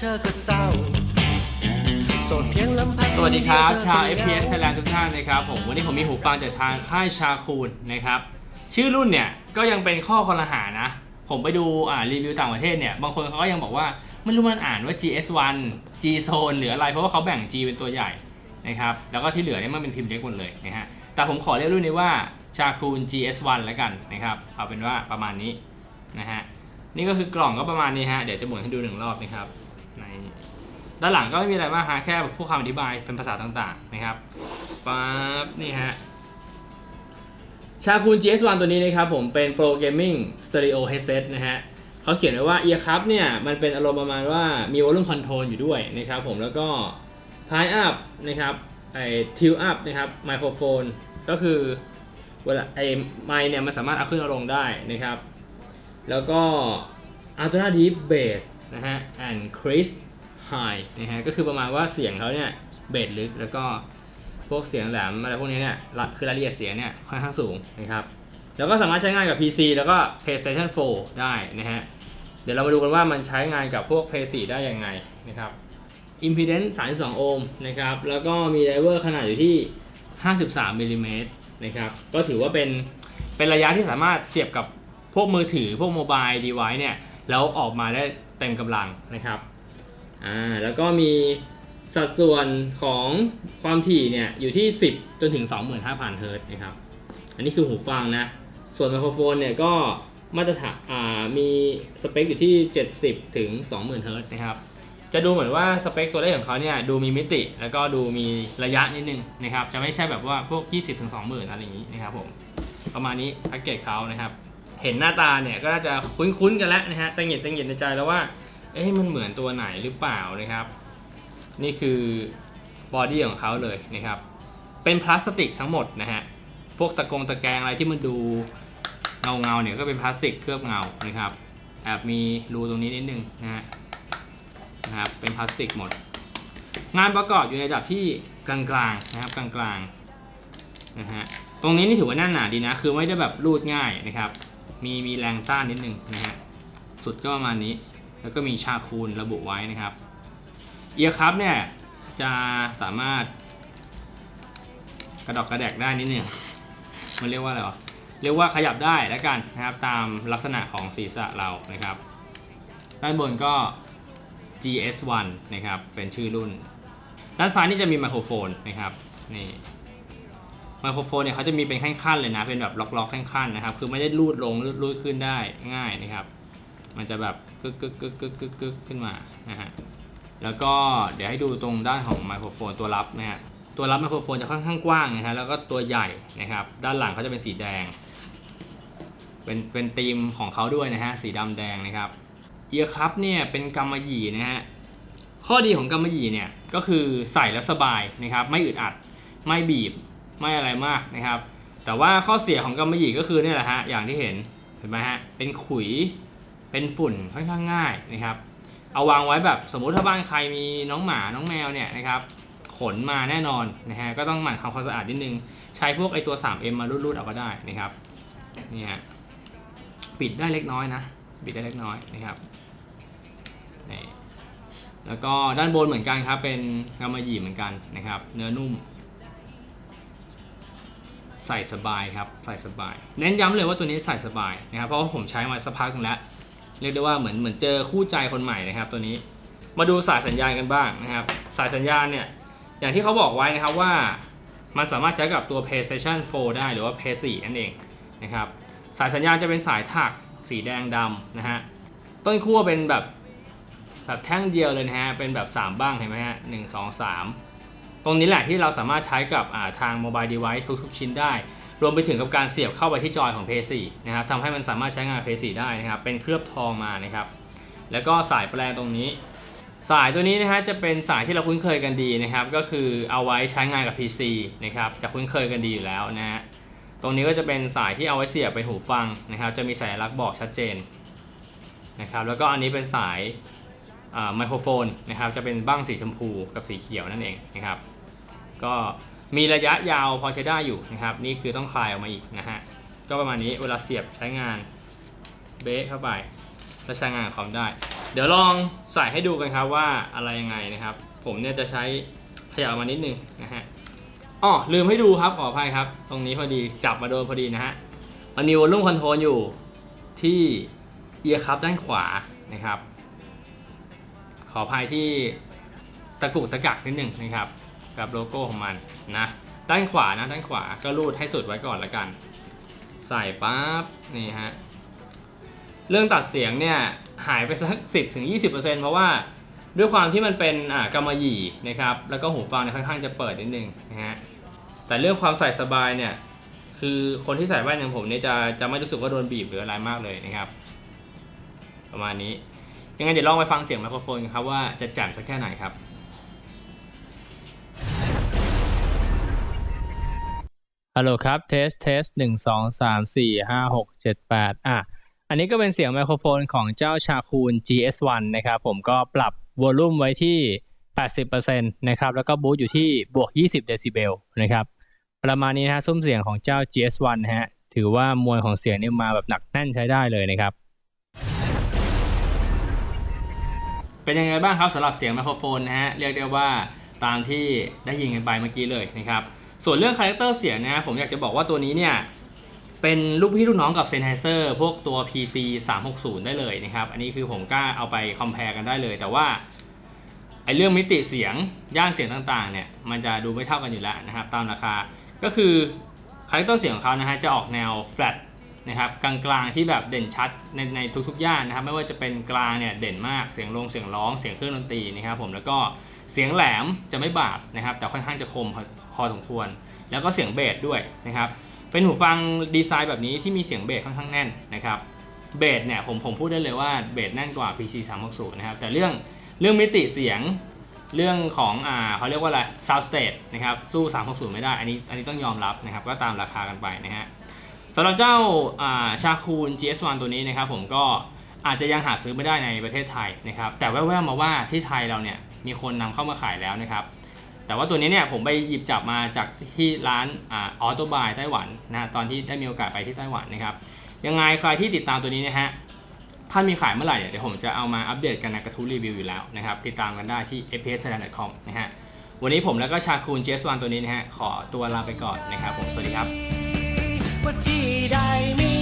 เธอก็เศร้าโสดเพียงลำพังสวัสดีครับ ชาวเธอก็ FPS Thailand ทุกท่านนะครับผมวันนี้ผมมีหูฟังจากทางค่ายชาคูนนะครับ ชื่อรุ่นเนี่ยก็ยังเป็นข้อคอรหานะ ผมไปดูอ่ารีวิวต่างประเทศเนี่ย บางคนเขาก็ยังบอกว่าไม่รู้มันอ่านว่า GS1 G Zone หรืออะไรเพราะว่าเขาแบ่ง G เป็นตัวใหญ่นะครับแล้วก็ที่เหลือเนี่ยมันเป็นพิมพ์เล็กหมดเลยนะฮะแต่ผมขอเรียกรุ่นนี้ว่าชาคูน GS1 แล้วกันนะครับเอาเป็นว่าประมาณนี้นะฮะนี่ก็คือกล่องก็ประมาณนี้ฮะเดี๋ยวจะหมุนให้ดูหนึ่งรอบนะครับ ในด้านหลังก็ไม่มีอะไรมากฮะแค่พวกคำอธิบายเป็นภาษาต่างๆนะครับปั๊บนี่ฮะชาคูน GS1 ตัวนี้นะครับผมเป็น Pro Gaming Stereo Headset นะฮะเขาเขียนไว้ว่า Ear Cup เนี่ยมันเป็นอารมณ์ประมาณว่ามี Volume Control อยู่ด้วยนะครับผมแล้วก็ High Up นะครับไอ้ Tilt Up นะครับไมโครโฟนก็คือเวลาไอ้ไมค์เนี่ยมันสามารถเอาขึ้นเอาลงได้นะครับ แล้วก็ Ultra Deep Bass นะฮะ and Crisp High นะฮะ ก็คือประมาณว่าเสียงเขาเนี่ยเบสลึกแล้วก็พวกเสียงแหลมอะไรพวกนี้เนี่ยคือรายละเอียดเสียงเนี่ยค่อนข้างสูงนะครับแล้วก็สามารถใช้งานกับ PC แล้วก็ PlayStation 4 ได้นะฮะ เดี๋ยวเรามาดูกันว่ามันใช้งานกับพวก PS 4 ได้ยังไงนะครับ Impedance 32 โอห์มนะครับ แล้วก็มีไดเวอร์ขนาดอยู่ที่ 53มิลลิเมตรนะครับ ก็ถือว่าเป็นเป็นระยะที่สามารถเสียบกับพวกมือถือพวกโมบายดีไว c e เนี่ย แล้วออกมาได้ เต็มกำลังนะครับอ่าแล้วก็มีสัดส่วนของความถี่เนี่ยอยู่ที่ 10 จนถึง 25,000 เฮิร์ตนะครับ อันนี้คือหูฟังนะ ส่วนไมโครโฟนเนี่ยก็มาตรฐานอ่ามีสเปคอยู่ที่ 70 ถึง 20,000 เฮิร์ตนะครับ จะดูเหมือนว่าสเปคตัวเลขของเขาเนี่ยดูมีมิติ แล้วก็ดูมีระยะนิดนึงนะครับ จะไม่ใช่แบบว่าพวก 20 ถึง 20,000 อะไรอย่างนี้นะครับผม ประมาณนี้แพ็กเกจเขานะครับ เห็นหน้าตาเนี่ยก็น่าจะคุ้นๆกันแล้วนะฮะตังเหงิดตังเหงิดในใจแล้วว่า เอ๊ะมันเหมือนตัวไหนหรือเปล่านะครับ นี่คือบอดี้ของเขาเลยนะครับ เป็นพลาสติกทั้งหมดนะฮะ พวกตะกงตะแกรงอะไรที่มันดูเงาเงาเนี่ยก็เป็นพลาสติกเคลือบเงานะครับ แอบมีรูตรงนี้นิดนึงนะฮะ นะครับ เป็นพลาสติกหมด งานประกอบอยู่ในระดับที่กลางๆนะครับกลางๆนะฮะ ตรงนี้นี่ถือว่าแน่นหนาดีนะ คือไม่ได้แบบรูดง่ายนะครับ มีมีแรงต้านนิดนึงนะฮะ สุดก็ประมาณนี้ แล้วก็มีชาคูนระบุไว้นะครับ เอียร์คัพเนี่ยจะสามารถ กระดอกกระแดกได้นิดหนึ่ง มันเรียกว่าอะไรวะ เรียกว่าขยับได้แล้วกันนะครับตามลักษณะของศีรษะเรานะครับ ด้านบนก็ GS1 นะครับ เป็นชื่อรุ่น ด้านซ้ายนี่จะมีไมโครโฟนนะครับ นี่ ไมโครโฟนเนี่ยเขาจะมีเป็นขั้นๆเลยนะ เป็นแบบล็อกๆขั้นๆนะครับ คือไม่ได้รูดลงรูดขึ้นได้ง่ายนะครับ มันจะแบบกึกกึกกึกกึกกึกกึกขึ้นมานะฮะ แล้วก็เดี๋ยวให้ดูตรงด้านของไมโครโฟนตัวรับนะฮะ ตัวรับไมโครโฟนจะค่อนข้างกว้างนะฮะ แล้วก็ตัวใหญ่นะครับ ด้านหลังเขาจะเป็นสีแดง เป็นเป็นธีมของเขาด้วยนะฮะ สีดำแดงนะครับ เอียร์คัพเนี่ยเป็นกำมะหยี่นะฮะ ข้อดีของกำมะหยี่เนี่ยก็คือใส่แล้วสบายนะครับ ไม่อึดอัด ไม่บีบ ไม่อะไรมากนะครับ แต่ว่าข้อเสียของกำมะหยี่ก็คือเนี่ยแหละฮะอย่างที่เห็นเห็นไหมฮะเป็นขุยเป็นฝุ่นค่อนข้างง่ายนะครับ เอาวางไว้แบบสมมุติถ้าบ้านใครมีน้องหมาน้องแมวเนี่ยนะครับขนมาแน่นอนนะฮะก็ต้องหมั่นทำความสะอาดนิดนึง ใช้พวกไอตัว 3M มารูดๆเอาก็ได้นะครับนี่ฮะปิดได้เล็กน้อยนะปิดได้เล็กน้อยนะครับนี่แล้วก็ด้านบนเหมือนกันครับ เป็นกำมะหยี่เหมือนกันนะครับ เนื้อนุ่ม ใส่สบายครับใส่สบาย เน้นย้ำเลยว่าตัวนี้ใส่สบายนะครับเพราะว่าผมใช้มาสักพักนึงแล้วเรียกได้ว่าเหมือนเหมือนเจอคู่ใจคนใหม่นะครับ ตัวนี้มาดูสายสัญญาณกันบ้างนะครับ สายสัญญาณเนี่ยอย่างที่เขาบอกไว้นะครับว่า มันสามารถใช้กับตัว PlayStation 4 ได้หรือว่า PS4 นั่นเองนะครับสายสัญญาณจะเป็นสายถักสีแดงดำนะฮะต้นขั้วเป็นแบบแบบแท่งเดียวเลยนะฮะเป็นแบบ 3 บ้างเห็นไหมฮะหนึ่งสองสาม ตรงนี้แหละที่เราสามารถใช้กับาทางโมบายเดเวิ์ทุกๆ ชิ้นได้ รวมไปถึงกับการเสียบเข้าไปที่จอยของ PS4 นะครับทำให้มันสามารถใช้งาน PS4 ได้นะครับ เป็นเคลือบทองมานะครับ แล้วก็สายแปลงตรงนี้ สายตัวนี้นะฮะจะเป็นสายที่เราคุ้นเคยกันดีนะครับ ก็คือเอาไว้ใช้งานกับ PC นะครับ จะคุ้นเคยกันดีอยู่แล้วนะฮะ ตรงนี้ก็จะเป็นสายที่เอาไว้เสียบเป็นหูฟังนะครับ จะมีสัญลักษณ์บอกชัดเจนนะครับ แล้วก็อันนี้เป็นสายไมโครโฟนนะครับจะเป็นบ้างสีชมพูกับสีเขียวนั่นเองนะครับ ก็มีระยะยาวพอใช้ได้อยู่นะครับ นี่คือต้องคลายออกมาอีกนะฮะ ก็ประมาณนี้เวลาเสียบใช้งานเบสเข้าไปแล้วใช้งานคอมได้ เดี๋ยวลองใส่ให้ดูกันครับว่าอะไรยังไงนะครับ ผมเนี่ยจะใช้ขยับมานิดนึงนะฮะอ๋อลืมให้ดูครับขออภัยครับ ตรงนี้พอดีจับมาโดนพอดีนะฮะมันมีวอลลุ่มคอนโทรลอยู่ที่เอียร์คัพด้านขวานะครับ ขออภัยที่ตะกุกตะกักนิดหนึ่งนะครับ กับโลโก้ของมันนะด้านขวานะด้านขวาก็รูดให้สุดไว้ก่อนละกัน ใส่ปั๊บนี่ฮะเรื่องตัดเสียงเนี่ยหายไปสัก 10ถึง20%เพราะว่าด้วยความที่มันเป็นอ่ากำมะหยี่นะครับแล้วก็หูฟังเนี่ยค่อนข้างจะเปิดนิดนึงนะฮะแต่เรื่องความใส่สบายเนี่ยคือคนที่ใส่แว่นอย่างผมเนี่ยจะจะไม่รู้สึกว่าโดนบีบหรืออะไรมากเลยนะครับ ประมาณนี้ยังไงเดี๋ยวลองไปฟังเสียงไมโครโฟนกันครับว่าจะแจ่มสักแค่ไหนครับ ฮัลโหลครับ เทส เทสหนึ่งสองสามสี่ห้าหกเจ็ดแปดอะ อันนี้ก็เป็นเสียงไมโครโฟนของเจ้าชาคูน GS1 นะครับ ผมก็ปรับวอลลุ่มไว้ที่ 80%นะครับ แล้วก็บูสต์อยู่ที่บวก 20 เดซิเบลนะครับ ประมาณนี้นะฮะซุ้มเสียงของเจ้า GS1 นฮะ ถือว่ามวลของเสียงนี่มาแบบหนักแน่นใช้ได้เลยนะครับ เป็นยังไงบ้างครับสำหรับเสียงไมโครโฟนนะฮะ เรียกได้ว่าตามที่ได้ยินกันไปเมื่อกี้เลยนะครับ ส่วนเรื่องคาแรคเตอร์เสียงนะผมอยากจะบอกว่าตัวนี้เนี่ยเป็นลูกพี่ลูกน้องกับ Sennheiser พวกตัว PC 360 ได้เลยนะครับ อันนี้คือผมกล้าเอาไปคอมเพลกันได้เลย แต่ว่าไอเรื่องมิติเสียงย่านเสียงต่างๆเนี่ยมันจะดูไม่เท่ากันอยู่แล้วนะครับตามราคาก็คือคาแรคเตอร์เสียงของเขานะฮะจะออกแนว flat นะครับกลางๆที่แบบเด่นชัดในในทุกๆย่านนะครับไม่ว่าจะเป็นกลางเนี่ยเด่นมากเสียงลงเสียงร้องเสียงเครื่องดนตรีนะครับผมแล้วก็ เสียงแหลมจะไม่บาดนะครับ แต่ค่อนข้างจะคมพอสมควร แล้วก็เสียงเบสด้วยนะครับ เป็นหูฟังดีไซน์แบบนี้ที่มีเสียงเบสค่อนข้างแน่นนะครับ เบสเนี่ยผมผมพูดได้เลยว่าเบสแน่นกว่า PC 360นะครับ แต่เรื่องเรื่องมิติเสียงเรื่องของอ่าเขาเรียกว่าอะไร sound stage นะครับ สู้ 360 ไม่ได้ อันนี้อันนี้ต้องยอมรับนะครับ ก็ตามราคากันไปนะฮะสำหรับเจ้าอ่าชาคูน GS1 ตัวนี้นะครับผมก็อาจจะยังหาซื้อไม่ได้ในประเทศไทยนะครับ แต่แว่วๆมาว่าที่ไทยเราเนี่ย มีคนนำเข้ามาขายแล้วนะครับ แต่ว่าตัวนี้เนี่ยผมไปหยิบจับมาจากที่ร้านออโตบายไต้หวันนะตอนที่ได้มีโอกาสไปที่ไต้หวันนะครับยังไงใครที่ติดตามตัวนี้นะฮะถ้ามีขายเมื่อไหร่เนี่ยเดี๋ยวผมจะเอามาอัปเดตกันในกระทู้รีวิวอยู่แล้วนะครับติดตามกันได้ที่ f p s t h a i l a n d c o m นะฮะวันนี้ผมแล้วก็ชาคูน GS1 ตัวนี้นะฮะขอตัวลาไปก่อนนะครับผมสวัสดีครับที่ใดมี